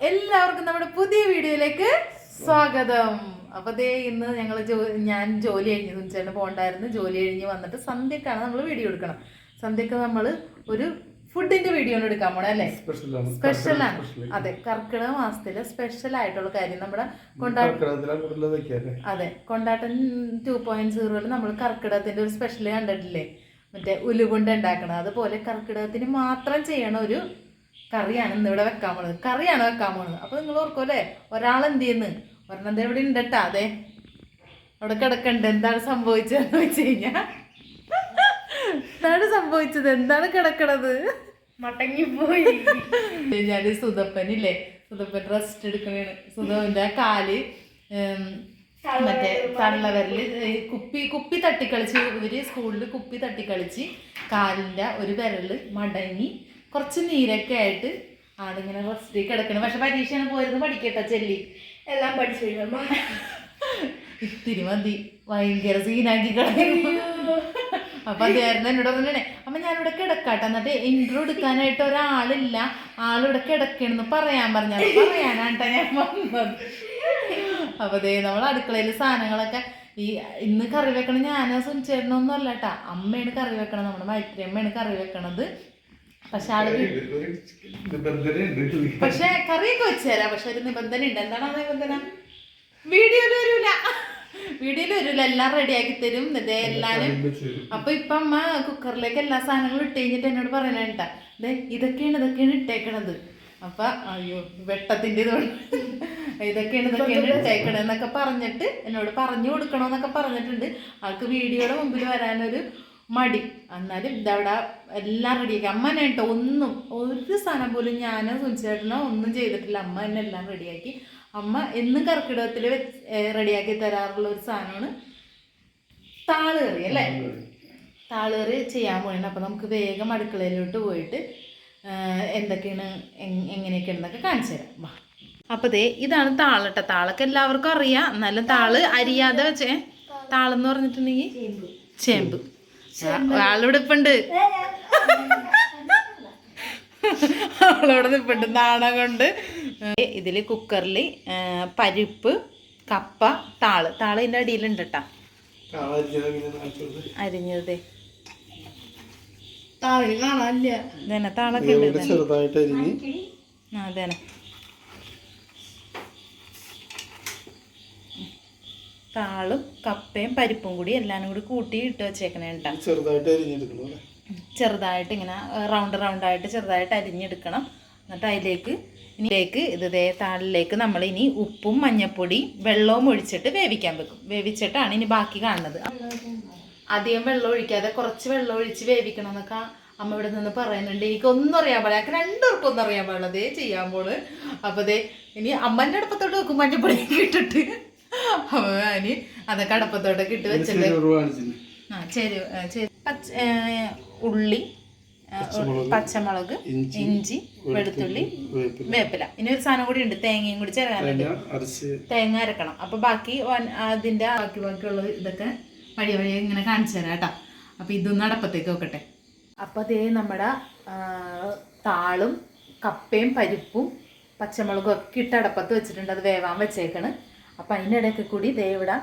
എല്ലാവർക്കും നമ്മുടെ പുതിയ വീഡിയോയിലേക്ക് സ്വാഗതം. അപ്പൊ ദേ ഇന്ന് ഞങ്ങൾ ഞാൻ ജോലി കഴിഞ്ഞ് തുണിച്ചേട്ടന് പോകണ്ടായിരുന്നു ജോലി കഴിഞ്ഞ് വന്നിട്ട് സന്ധ്യക്കാണ് നമ്മൾ വീഡിയോ എടുക്കണം. സന്ധ്യക്ക് നമ്മൾ ഒരു ഫുഡിന്റെ വീഡിയോ എടുക്കാൻ പോണേ അല്ലേ? സ്പെഷ്യലാണ് അതെ കർക്കിടക മാസത്തിലെ സ്പെഷ്യൽ ആയിട്ടുള്ള കാര്യം നമ്മുടെ കൊണ്ടാട്ട അതെ കൊണ്ടാട്ടൻ ടു പോയിന്റ് സീറോയിൽ നമ്മൾ കർക്കിടകത്തിന്റെ ഒരു സ്പെഷ്യൽ കണ്ടിട്ടില്ലേ? മറ്റേ ഉലുകൊണ്ട് ഉണ്ടാക്കണം അതുപോലെ കർക്കിടകത്തിന് മാത്രം ചെയ്യണ ഒരു കറിയാണ് ഇന്ന് ഇവിടെ വെക്കാൻ പോണത്. കറിയാണ് വെക്കാൻ പോണത്. അപ്പൊ നിങ്ങൾ ഓർക്കുമല്ലേ ഒരാൾ എന്ത് ചെയ്യുന്നു? ഒരെണ്ണം എന്താ ഇവിടെ ഉണ്ടട്ടാ. അതെ അവിടെ കിടക്കണ്ട്. എന്താണ് സംഭവിച്ചതെന്ന് വെച്ച് കഴിഞ്ഞാ? എന്താണ് സംഭവിച്ചത്? എന്താണ് കിടക്കണത്? മടങ്ങിപ്പോയി. ഞാൻ സുതപ്പനില്ലേ? സുതപ്പൻ റെസ്റ്റ് എടുക്കണേണ്. സുതപ്പന്റെ കാൽ മറ്റേ തള്ളവരൽ കുപ്പി കുപ്പി തട്ടിക്കളിച്ച്. ഇവർ സ്കൂളിൽ കുപ്പി തട്ടിക്കളിച്ച് കാലിന്റെ ഒരു വിരൽ മടങ്ങി കുറച്ച് നീരൊക്കെ ആയിട്ട് ആളിങ്ങനെ റെസ്റ്റ് കിടക്കണം. പക്ഷെ പരീക്ഷയാണ് പോയിരുന്നു പഠിക്കട്ടെ ചെല്ലി. എല്ലാം പഠിച്ചു. ഇത്തിരി മതി. ഭയങ്കര സീനാക്കി കളയുന്നു അപ്പൊ അദ്ദേഹം എന്നോട് പറഞ്ഞേ അമ്മ ഞാനിവിടെ കിടക്കാട്ടെ. എന്നിട്ട് ഇന്റർവ്യൂ എടുക്കാനായിട്ട് ഒരാളില്ല. ആളിവിടെ കിടക്കണെന്ന് പറയാൻ പറഞ്ഞ. പറയാനാട്ടാ ഞാൻ വന്നത്. അപ്പൊ ദേ നമ്മൾ അടുക്കളയിൽ സാധനങ്ങളൊക്കെ ഈ ഇന്ന് കറി വെക്കണം ഞാനാ സുനിച്ചേട്ടനൊന്നും അല്ല കേട്ടാ അമ്മയാണ് കറി വെക്കണം നമ്മുടെ മൈത്രി അമ്മയാണ് കറി വെക്കണത്. പക്ഷെ ആൾ പക്ഷെ കറിയൊക്കെ വെച്ചുതരാം പക്ഷെ ഒരു നിബന്ധന ഉണ്ട്. എന്താണ് ആ നിബന്ധന? വീഡിയോയിൽ വരൂല. വീഡിയോയിൽ വരൂല. എല്ലാം റെഡിയാക്കി തരും. ഇതേ എല്ലാരും. അപ്പൊ ഇപ്പൊ അമ്മ കുക്കറിലേക്ക് എല്ലാ സാധനങ്ങളും ഇട്ട് കഴിഞ്ഞിട്ട് എന്നോട് പറയണേട്ടാ ദേ ഇതൊക്കെയാണ് ഇതൊക്കെയാണ് ഇട്ടേക്കണത്. അപ്പൊ അയ്യോ വെട്ടത്തിന്റെ ഇതുകൊണ്ട് ഇതൊക്കെയാണ് ഇതൊക്കെയാണ് ഇട്ടേക്കണെന്നൊക്കെ പറഞ്ഞിട്ട് എന്നോട് പറഞ്ഞു കൊടുക്കണമെന്നൊക്കെ പറഞ്ഞിട്ടുണ്ട്. ആൾക്ക് വീഡിയോയുടെ മുമ്പിൽ വരാനൊരു മടി. എന്നാലും ഇതവിടെ എല്ലാം റെഡിയാക്കി അമ്മ തന്നെ കേട്ടോ ഒന്നും ഒരു സാധനം പോലും ഞാനോ സുനിച്ചേട്ടനോ ഒന്നും ചെയ്തിട്ടില്ല. അമ്മ തന്നെ എല്ലാം റെഡിയാക്കി അമ്മ എന്നും കർക്കിടകത്തിൽ റെഡിയാക്കി തരാറുള്ള ഒരു സാധനമാണ് താളുകറി അല്ലേ? താളുകറി ചെയ്യാൻ പോകണം അപ്പോൾ നമുക്ക് വേഗം അടുക്കളയിലോട്ട് പോയിട്ട് എന്തൊക്കെയാണ് എങ്ങനെയൊക്കെ എങ്ങനെയൊക്കെയാണെന്നൊക്കെ കാണിച്ചു തരാം. വാ. അപ്പോൾ ദേ ഇതാണ് താളട്ട താളൊക്കെ എല്ലാവർക്കും അറിയാം. എന്നാലും താൾ അരിയാതെ വെച്ചേ. താളെന്ന് പറഞ്ഞിട്ടുണ്ടെങ്കിൽ ചേമ്പ്. ആളിവിടെ ഇപ്പുണ്ട് നിൽപ്പുണ്ട് നാണം കൊണ്ട്. ഇതിൽ കുക്കറിൽ പരിപ്പ് കപ്പ താൾ. താൾ ഇതിന്റെ അടിയിലുണ്ട് കേട്ടാ അരിഞ്ഞത് താഴെ താളൊക്കെ ഉണ്ട് അതന്നെ. താളും കപ്പയും പരിപ്പും കൂടി എല്ലാം കൂടി കൂട്ടി ഇട്ട് വെച്ചേക്കണേ കേട്ടോ. ചെറുതായിട്ട് അരിഞ്ഞെടുക്കണം ചെറുതായിട്ട് ഇങ്ങനെ റൗണ്ട് റൗണ്ട് ആയിട്ട് ചെറുതായിട്ട് അരിഞ്ഞെടുക്കണം. എന്നിട്ട് അതിലേക്ക് ഇതിലേക്ക് ഇത് താളിലേക്ക് നമ്മൾ ഇനി ഉപ്പും മഞ്ഞപ്പൊടി വെള്ളവും ഒഴിച്ചിട്ട് വേവിക്കാൻ വെക്കും. വേവിച്ചിട്ടാണ് ഇനി ബാക്കി കാണുന്നത്. അധികം വെള്ളം ഒഴിക്കാതെ കുറച്ച് വെള്ളം ഒഴിച്ച് വേവിക്കണം എന്നൊക്കെ അമ്മ ഇവിടെ നിന്ന് പറയുന്നുണ്ട്. എനിക്കൊന്നും അറിയാൻ പാടില്ല. എനിക്ക് രണ്ടുപേർക്കൊന്നും അറിയാൻ പാടില്ല. അതേ ചെയ്യാൻ പോൾ അപ്പോൾ ദേ ഇനി അമ്മന്റെ അടുപ്പത്തോട്ട് വെക്കും മഞ്ഞപ്പൊടി ഇട്ടിട്ട്. അപ്പോൾ അത് അതൊക്കെ കിട്ടി ഇട്ട് ആ ആ, പച്ച ഉള്ളി പച്ചമുളക് ഇഞ്ചി, വെളുത്തുള്ളി വേപ്പില. ഇനി ഒരു സാധനം കൂടി ഉണ്ട് തേങ്ങയും കൂടി ചേരാനുണ്ട് തേങ്ങ തേങ്ങ അരക്കണം. അപ്പൊ ബാക്കി അതിന്റെ ബാക്കി ബാക്കിയുള്ള ഇതൊക്കെ വഴി വഴി ഇങ്ങനെ കാണിച്ചു തരാം കേട്ടോ. അപ്പൊ ഇതൊന്ന് അടപ്പത്തേക്ക് വെക്കട്ടെ അപ്പൊ അതേ നമ്മുടെ താളും കപ്പയും പരിപ്പും പച്ചമുളകും ഒക്കെ ഇട്ട് അടപ്പത്ത് വെച്ചിട്ടുണ്ട്. അത് വേവാൻ വെച്ചേക്കണ്. അപ്പൊ അതിനിടയ്ക്ക് കൂടി ദേ ഇവിടെ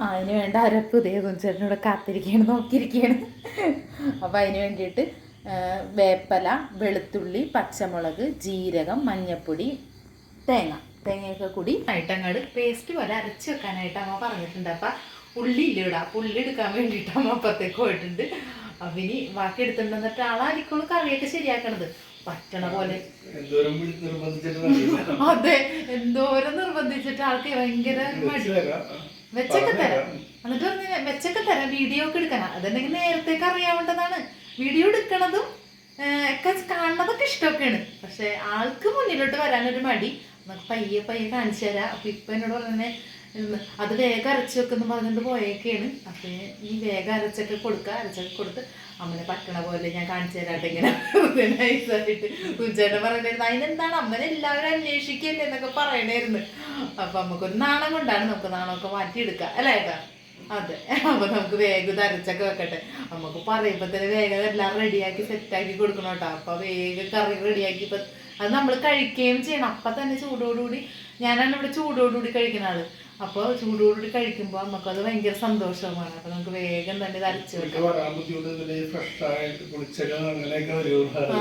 ആ അതിന് വേണ്ട അരപ്പ് ദേ കുഞ്ചേട്ടനോട് കാത്തിരിക്കുകയാണ് നോക്കിയിരിക്കുകയാണ്. അപ്പം അതിന് വേണ്ടിയിട്ട് വേപ്പല വെളുത്തുള്ളി പച്ചമുളക് ജീരകം മഞ്ഞപ്പൊടി തേങ്ങ. തേങ്ങയൊക്കെ കൂടി ആയിട്ടങ്ങാട് പേസ്റ്റ് പോലെ അരച്ച് വെക്കാനായിട്ട് അമ്മ പറഞ്ഞിട്ടുണ്ട്. അപ്പം ഉള്ളി ഇല്ല ഇവിടെ? ഉള്ളി എടുക്കാൻ വേണ്ടിയിട്ട് അമ്മ അപ്പത്തേക്ക് പോയിട്ടുണ്ട്. അപ്പം ഇനി ബാക്കി എടുത്തിട്ടുണ്ടെന്നിട്ട് ആളായിരിക്കും കറിയൊക്കെ ശരിയാക്കണത്. പറ്റണ പോലെ. അതെ എന്തോരം നിർബന്ധിച്ചിട്ട് ആൾക്ക് ഭയങ്കര. വെച്ചൊക്കെ. തരാം. എന്നിട്ട് പറഞ്ഞ വെച്ചൊക്കെ തരാം വീഡിയോ ഒക്കെ എടുക്കണം. അതെന്തെങ്കിൽ നേരത്തേക്ക് അറിയാവേണ്ടതാണ് വീഡിയോ എടുക്കണതും ഒക്കെ കാണുന്നതൊക്കെ ഇഷ്ടമൊക്കെയാണ്. പക്ഷെ ആൾക്ക് മുന്നിലോട്ട് വരാനൊരു മടി. നമുക്ക് പയ്യെ പയ്യെ കാണിച്ചു തരാം. അപ്പൊ ഇപ്പൊ എന്നോട് പറഞ്ഞേ അത് വേഗം അരച്ചു വെക്കുന്നു പറഞ്ഞിട്ട് പോയേക്കാണ്. അപ്പൊ ഈ വേഗം അരച്ചൊക്കെ കൊടുക്കുക അരച്ചൊക്കെ കൊടുത്ത് അമ്മനെ പറ്റണ പോലെ ഞാൻ കാണിച്ചു തരാട്ടെ ഇങ്ങനെ. നൈസായിട്ട്. കുഞ്ചേട്ടൻ പറഞ്ഞിരുന്നു അതിനെന്താണ്? അമ്മനെ എല്ലാവരും അന്വേഷിക്കല്ലേ എന്നൊക്കെ പറയണായിരുന്നു. അപ്പൊ നമുക്കൊരു നാണം കൊണ്ടാണ് നമുക്ക് നാണമൊക്കെ മാറ്റിയെടുക്കുക അല്ലേ അതെ. അപ്പൊ നമുക്ക് വേഗം തരച്ചൊക്കെ വെക്കട്ടെ. നമുക്ക് പറയുമ്പോ തന്നെ വേഗം എല്ലാം റെഡിയാക്കി സെറ്റാക്കി കൊടുക്കണം കേട്ടോ. അപ്പൊ വേഗം കറി റെഡിയാക്കി അത് നമ്മൾ കഴിക്കുകയും ചെയ്യണം. അപ്പൊ തന്നെ ചൂടോടുകൂടി ഞാനാണ് ഇവിടെ ചൂടോടുകൂടി കഴിക്കുന്ന ആൾ. അപ്പോൾ ചൂടോടുകൂടി കഴിക്കുമ്പോൾ നമുക്കത് ഭയങ്കര സന്തോഷമാണ്. അപ്പോൾ നമുക്ക് വേഗം തന്നെ ഇത് അരച്ച്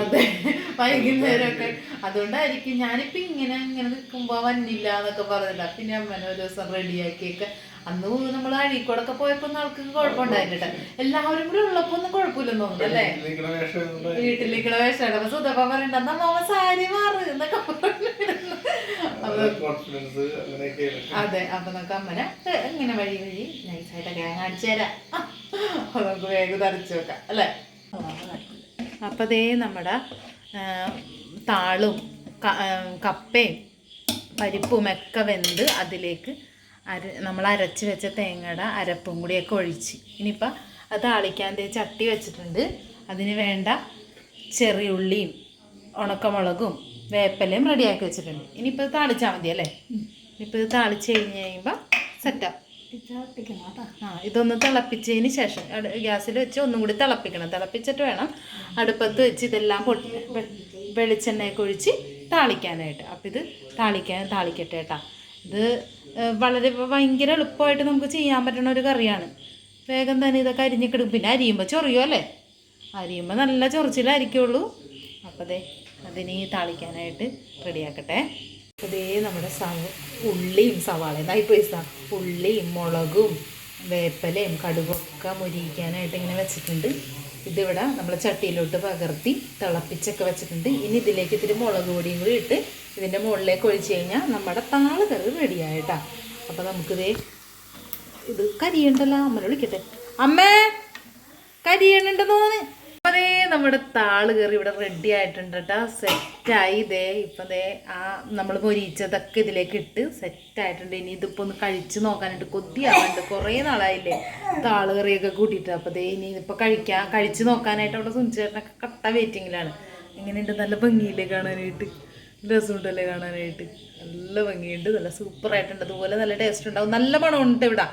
അതെ. വൈകുന്നേരമൊക്കെ. അതുകൊണ്ടായിരിക്കും ഞാനിപ്പോ ഇങ്ങനെ ഇങ്ങനെ നിൽക്കുമ്പോ വന്നില്ല എന്നൊക്കെ പറഞ്ഞില്ല പിന്നെ അമ്മനെ ഒരു ദിവസം റെഡിയാക്കിയൊക്കെ. അന്ന് നമ്മൾ അഴീക്കോടൊക്കെ പോയപ്പോ ആൾക്ക് കുഴപ്പമുണ്ടായില്ല എല്ലാവരും കൂടി ഉള്ളപ്പോ ഒന്നും കുഴപ്പമില്ലെന്ന് തോന്നുന്നു അല്ലേ? വീട്ടിലേക്കുള്ള വേഷം വേഷമാണ്. അപ്പൊ സുധപ്പ പറയണ്ട എന്നാ മാമ സാരി മാറ് എന്നൊക്കെ കോൺഫിഡൻസ് അതെ അപ്പൊ നമുക്ക് അമ്മനെ ഇങ്ങനെ വഴി വഴി നൈസായിട്ട് ഞാൻ അടിച്ചു തരാം. അപ്പൊ നമുക്ക് വേഗം തരച്ചു വെക്കാം അല്ലേ? അപ്പൊ ദേ നമ്മുടെ താളും കപ്പയും പരിപ്പും ഒക്കെ വെന്ത് അതിലേക്ക് അര നമ്മൾ അരച്ച് വെച്ച തേങ്ങയുടെ അരപ്പും കൂടിയൊക്കെ ഒഴിച്ച്. ഇനിയിപ്പോൾ അത് താളിക്കാൻ ദേ ചട്ടി വെച്ചിട്ടുണ്ട്. അതിന് വേണ്ട ചെറിയുള്ളിയും ഉണക്കമുളകും വേപ്പലയും റെഡിയാക്കി വെച്ചിട്ടുണ്ട്. ഇനിയിപ്പോൾ താളിച്ചാൽ മതി അല്ലേ? ഇനിയിപ്പോൾ ഇത് താളിച്ച് കഴിഞ്ഞ് കഴിയുമ്പോൾ സെറ്റാവും ആ. ഇതൊന്ന് തിളപ്പിച്ചതിന് ശേഷം ഗ്യാസിൽ വെച്ച് ഒന്നും കൂടി തിളപ്പിക്കണം. തിളപ്പിച്ചിട്ട് വേണം അടുപ്പത്ത് വെച്ച് ഇതെല്ലാം പൊട്ടി വെളിച്ചെണ്ണയൊക്കെ ഒഴിച്ച് താളിക്കാനായിട്ട്. അപ്പം ഇത് താളിക്കാൻ താളിക്കട്ടെ കേട്ടോ. ഇത് വളരെ ഭയങ്കര എളുപ്പമായിട്ട് നമുക്ക് ചെയ്യാൻ പറ്റുന്ന ഒരു കറിയാണ്. വേഗം തന്നെ ഇതൊക്കെ അരിഞ്ഞിക്കിടും പിന്നെ അരിയുമ്പോൾ ചൊറിയോ അല്ലേ? അരിയുമ്പോൾ നല്ല ചൊറിച്ചിലായിരിക്കുള്ളൂ. അപ്പോൾ ദേ അതിന് താളിക്കാനായിട്ട് റെഡിയാക്കട്ടെ. അതേ നമ്മുടെ ഉള്ളിയും സവാളയും. ഇതായി പൈസ ഉള്ളിയും മുളകും വേപ്പലയും കടുകൊക്കെ മുരിയിക്കാനായിട്ട് ഇങ്ങനെ വെച്ചിട്ടുണ്ട്. ഇതിവിടെ നമ്മൾ ചട്ടിയിലോട്ട് പകർത്തി തിളപ്പിച്ചൊക്കെ വെച്ചിട്ടുണ്ട്. ഇനി ഇതിലേക്ക് ഇത്തിരി മുളക് പൊടിയും കൂടി ഇട്ട് ഇതിന്റെ മുകളിലേക്ക് ഒഴിച്ച് കഴിഞ്ഞാൽ നമ്മുടെ താൾ കറി റെഡിയായിട്ടാ അപ്പോൾ നമുക്കിതേ ഇത് കരിയുണ്ടല്ലോ? അമ്മ വിളിക്കട്ടെ. അമ്മേ കരിയണുണ്ടെന്ന് തോന്നുന്നു. ദേ നമ്മുടെ താൾ കയറി ഇവിടെ റെഡി ആയിട്ടുണ്ട് കേട്ടോ സെറ്റായി ഇതേ ഇപ്പൊ ദേ ആ നമ്മൾ പൊരിച്ചതൊക്കെ ഇതിലേക്ക് ഇട്ട് സെറ്റ് ആയിട്ടുണ്ട്. ഇനി ഇതിപ്പോ ഒന്ന് കഴിച്ച് നോക്കാനായിട്ട് കൊത്തിയാവുന്നുണ്ട് കുറേ നാളായില്ലേ താൾ കറിയൊക്കെ കൂട്ടിയിട്ട്. അപ്പൊ ദേ ഇനി ഇതിപ്പോ കഴിക്കാൻ കഴിച്ച് നോക്കാനായിട്ട് അവിടെ സുഞ്ചേട്ടനൊക്കെ കട്ട വെയിറ്റിങ്ങിലാണ് എങ്ങനെയുണ്ട്? നല്ല ഭംഗിയില്ലേ കാണാനായിട്ട്? രസമുണ്ടല്ലേ കാണാനായിട്ട്? നല്ല ഭംഗിയുണ്ട്. നല്ല സൂപ്പറായിട്ടുണ്ട് അതുപോലെ നല്ല ടേസ്റ്റ് ഉണ്ടാവും. നല്ല മണമുണ്ട് ഇവിടെ.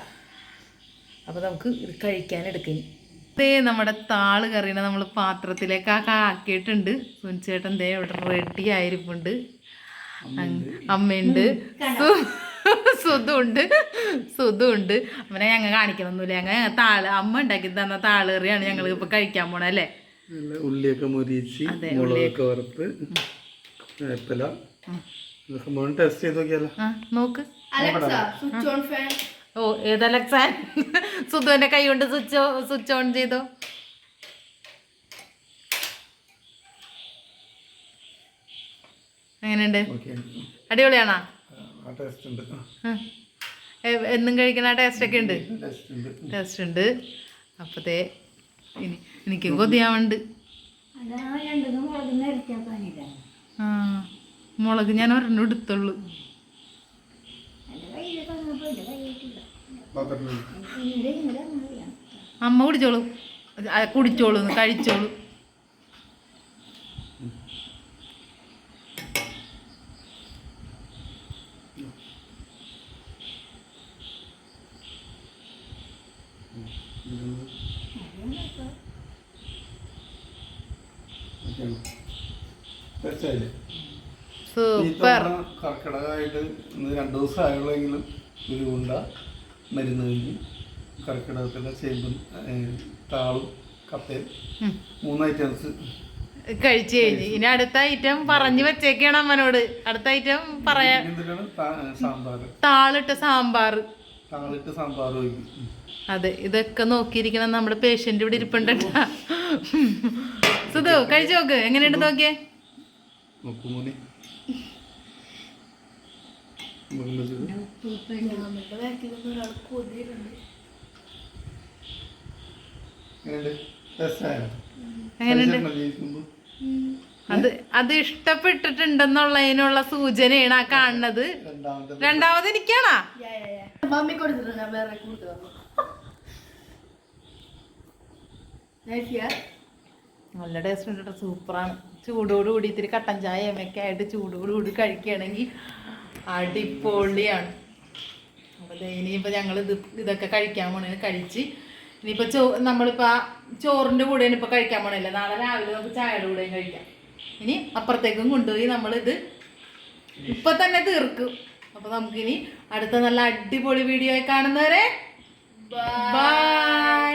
അപ്പോൾ നമുക്ക് ഇത് കഴിക്കാൻ എടുക്കും ദേ നമ്മുടെ താൾ കറീനെ നമ്മൾ പാത്രത്തിലേക്ക് ആ ആക്കിയിട്ടുണ്ട്. സുനിച്ചേട്ടൻ ദേ ഇവിടെ റെഡി ആയിരിപ്പുണ്ട്. അമ്മയുണ്ട്. സുധുണ്ട്. സുധുണ്ട്. അവനെ ഞങ്ങൾ കാണിക്കണമെന്നില്ല ഞങ്ങൾ താൾ അമ്മ ഉണ്ടാക്കി തന്ന താൾ കറിയാണ് ഞങ്ങൾ ഇപ്പൊ കഴിക്കാൻ പോണ അല്ലേ? ഉള്ളിയൊക്കെ മുരിച്ച് മുളകൊക്കെ വറുത്ത് വേപ്പില. ടെസ്റ്റ് ചെയ്ത് നോക്കിയാലോ നോക്ക്. Alexa switch on fan. ഓ ഏതലക്സാൻ സുധുവിന്റെ കൈ കൊണ്ട് സ്വിച്ച് സ്വിച്ച് ഓൺ ചെയ്തു? എങ്ങനെയുണ്ട്? ഓക്കെ. അടിപൊളിയാണോ? ആ ടേസ്റ്റ് ഉണ്ട്. എന്നും കഴിക്കുന്ന ടേസ്റ്റ് ഒക്കെ ഉണ്ട്? ടേസ്റ്റ് ഉണ്ട്. അപ്പത്തെ ഉണ്ട്. അപ്പത്തേ ഇനി എനിക്ക് കൊതിയാവുണ്ട്. ആ മുളക് ഞാൻ ഒരെണ്ണം എടുത്തുള്ളൂ. അമ്മ കുടിച്ചോളൂ. കുടിച്ചോളൂ കഴിച്ചോളൂ. സൂപ്പർ. കർക്കിടകമായിട്ട് ഇന്ന് രണ്ടു ദിവസം ആയുള്ളെങ്കിലും ഇത് ഉരുണ്ട മരുന്ന് കഴിഞ്ഞ് കർക്കിടകത്തിലെ ചേമ്പും താളും കപ്പയും മൂന്നായിട്ട് മൂന്ന് ഐറ്റംസ് കഴിച്ചു കഴിഞ്ഞു. ഇനി അടുത്ത ഐറ്റം പറഞ്ഞു വെച്ചേക്കാണ് അമ്മനോട്. അടുത്ത ഐറ്റം പറയാ താളിട്ട സാമ്പാർ താളിട്ട് സാമ്പാർ അതെ ഇതൊക്കെ നോക്കിയിരിക്കണം നമ്മുടെ പേഷ്യന്റ് ഇവിടെ ഇരിപ്പുണ്ട് സുധു കഴിച്ചു നോക്ക്. എങ്ങനെയുണ്ട് നോക്കിയേ? നോക്കുമോനെ അത് അത് ഇഷ്ടപ്പെട്ടിട്ടുണ്ടെന്നുള്ളതിനുള്ള സൂചനയാണ് ആ കാണുന്നത്. രണ്ടാമത് എനിക്കാണാ? മമ്മി വേറെ നല്ല ടേസ്റ്റ് ഉണ്ട് സൂപ്പറാണ്. ചൂടോടുകൂടി ഇത്തിരി കട്ടൻ ചായ ഒക്കെ ആയിട്ട് ചൂടോട് കൂടി കഴിക്കുകയാണെങ്കിൽ അടിപൊളിയാണ്. അപ്പോൾ ഇനിയിപ്പോൾ ഞങ്ങൾ ഇത് ഇതൊക്കെ കഴിക്കാൻ പോണേ കഴിച്ച് ഇനിയിപ്പോൾ ചോ നമ്മളിപ്പോൾ ആ ചോറിന്റെ കൂടെയാണ് ഇപ്പോൾ കഴിക്കാൻ പോണല്ലേ? നാളെ രാവിലെ നമുക്ക് ചായയുടെ കൂടെയും കഴിക്കാം. ഇനി അപ്പുറത്തേക്കും കൊണ്ടുപോയി നമ്മളിത് ഇപ്പൊ തന്നെ തീർക്കും. അപ്പോൾ നമുക്കിനി അടുത്ത നല്ല അടിപൊളി വീഡിയോ ആയി കാണുന്നവരെ. ബൈ